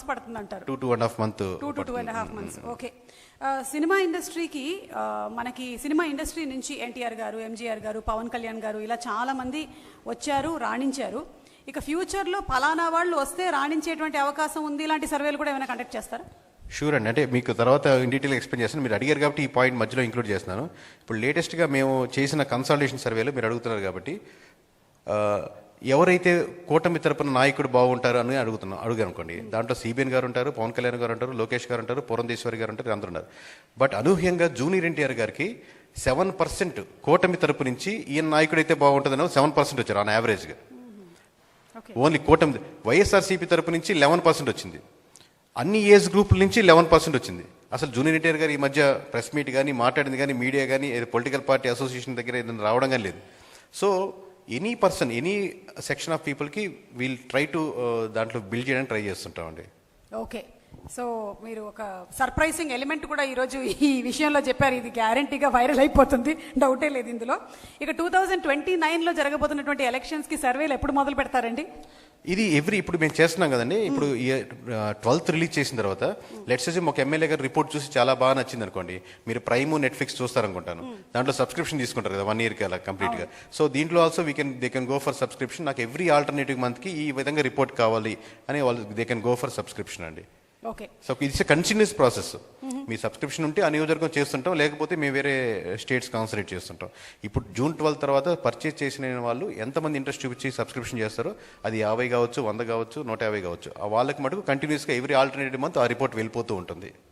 పడుతుంది అంటారు two two and half month two to two and half months okay cinema ఇండస్ట్రీకి మనకి cinema industry నుంచి ఎన్టీఆర్ గారు ఎంజీఆర్ గారు పవన్ కళ్యాణ్ గారు ఇలా చాలా మంది వచ్చారు రాణించారు. ఇక ఫ్యూచర్లో ఫలానా వాళ్ళు వస్తే రాణించేటువంటి అవకాశం ఉంది. ఇలాంటి సర్వేలు కూడా ఏమైనా కండక్ట్ చేస్తారా? షూర్ అండి. అంటే మీకు తర్వాత ఇన్ డీటెయిల్ ఎక్స్ప్లెయిన్ చేస్తాను. మీరు అడిగారు కాబట్టి ఈ పాయింట్ మధ్యలో ఇంక్లూడ్ చేస్తున్నాను. ఇప్పుడు లేటెస్ట్గా మేము చేసిన కన్సల్టేషన్ సర్వేలో మీరు అడుగుతున్నారు కాబట్టి ఆ, ఎవరైతే కూటమి తరపున నాయకుడు బాగుంటారు అని అడుగుతున్నాం అడుగు అనుకోండి. దాంట్లో సిబిఎన్ గారు ఉంటారు పవన్ కళ్యాణ్ గారు ఉంటారు లోకేష్ గారు ఉంటారు పురంధేశ్వరి గారు ఉంటారు అందరూ ఉన్నారు. బట్ అనూహ్యంగా జూనియర్ ఎన్టీఆర్ గారికి సెవెన్ పర్సెంట్ కూటమి తరపు నుంచి ఈయన నాయకుడు అయితే బాగుంటుందని సెవెన్ పర్సెంట్ వచ్చారు ఆన్ యావరేజ్గా. ఓన్లీ కూటమి వైఎస్ఆర్సీపీ తరపు నుంచి లెవెన్ పర్సెంట్ వచ్చింది. అన్ని ఏజ్ గ్రూపుల నుంచి లెవెన్ పర్సెంట్ వచ్చింది. అసలు జూనియర్ ఎన్టీఆర్ గారు ఈ మధ్య ప్రెస్ మీట్ కానీ మాట్లాడింది కానీ మీడియా కానీ ఏదో పొలిటికల్ పార్టీ అసోసియేషన్ దగ్గర ఏదైనా రావడం కానీ లేదు. So any person any section of పీపుల్కి వీల్ ట్రై టు దాంట్లో బిల్డ్ చేయడానికి ట్రై చేస్తుంటామండి. ఓకే సో మీరు ఒక సర్ప్రైజింగ్ ఎలిమెంట్ కూడా ఈరోజు ఈ విషయంలో చెప్పారు. ఇది గ్యారంటీగా వైరల్ అయిపోతుంది. డౌటే లేదు ఇందులో. ఇక టూ థౌజండ్ ట్వంటీ నైన్లో జరగబోతున్నటువంటి ఎలక్షన్స్కి సర్వేలు ఎప్పుడు మొదలు పెడతారండి? ఇది ఎవ్రీ ఇప్పుడు మేము చేస్తున్నాం కదండి. ఇప్పుడు ట్వెల్త్ రిలీజ్ చేసిన తర్వాత లెట్స్ ఒక ఎమ్మెల్యే గారు రిపోర్ట్ చూసి చాలా బాగా నచ్చింది అనుకోండి. మీరు ప్రైమ్ నెట్ఫ్లిక్స్ చూస్తారనుకుంటాను. దాంట్లో సబ్స్క్రిప్షన్ తీసుకుంటారు కదా వన్ ఇయర్కి అలా కంప్లీట్గా. సో దీంట్లో also we can they can go for subscription నాకు ఎవ్రీ ఆల్టర్నేటివ్ మంత్కి ఈ విధంగా రిపోర్ట్ కావాలి అని వాళ్ళు they can go for subscription అండి. సో ఇట్స్ కంటిన్యూస్ ప్రాసెస్ మీ సబ్స్క్రిప్షన్ ఉంటే ఆ నియోజకవర్గం చేస్తుంటాం లేకపోతే మేము వేరే స్టేట్స్ కాన్సన్ట్రేట్ చేస్తుంటాం. ఇప్పుడు జూన్ ట్వెల్త్ తర్వాత పర్చేస్ చేసిన వాళ్ళు ఎంతమంది ఇంట్రెస్ట్ చూపించి సబ్స్క్రిప్షన్ చేస్తారో అది యాభై కావచ్చు వంద కావచ్చు నూట యాభై కావచ్చు. ఆ వాళ్ళకి మటుకు కంటిన్యూస్గా ఎవ్రీ ఆల్టర్నేటివ్ మంత్ ఆ రిపోర్ట్ వెళ్ళిపోతూ ఉంటుంది.